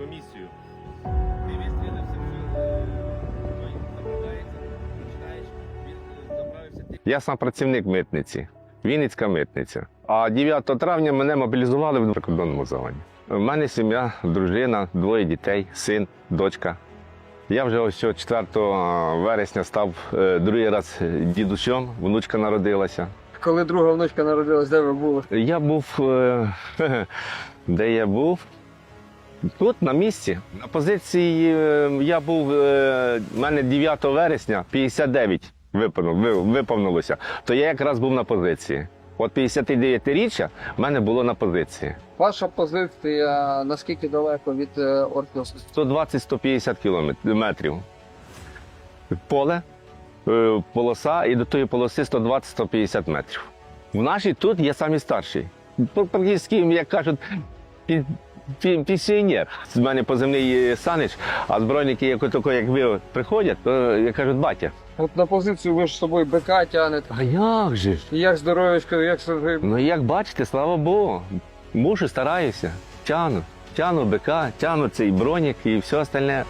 місію. Ти відстрілився, все, той заправляється, починаєш, він е, Я сам працівник митниці, Вінницька митниця. А 9 травня мене мобілізували в прикордонному загоні. У мене сім'я, дружина, двоє дітей, син, дочка. Я вже ось 4 вересня став е, другий раз дідусем, внучка народилася. Коли друга внучка народилась, де ви були? Я був. е, Де я був? Тут, на місці. На позиції е, я був. е, У мене 9 вересня 59 виповнив- ви- виповнилося. То я якраз був на позиції. От 59-річчя в мене було на позиції. Ваша позиція наскільки далеко від Орківська? 120-150 кілометрів. Поле, е, полоса, і до тої полоси 120-150 метрів. В нашій тут я самий старший. Практично, як кажуть, пенсіонер. З мене позивний Санич, а збройники, як, отако, як ви приходять, то я кажуть, батя. От на позицію ви ж з собою бика тягнете. А як же ж? Як здоров'ячко, як все. Ну як бачите, слава Богу. Мушу, стараюся. Тяну. Тяну бика, тяну цей бронік і все остальне.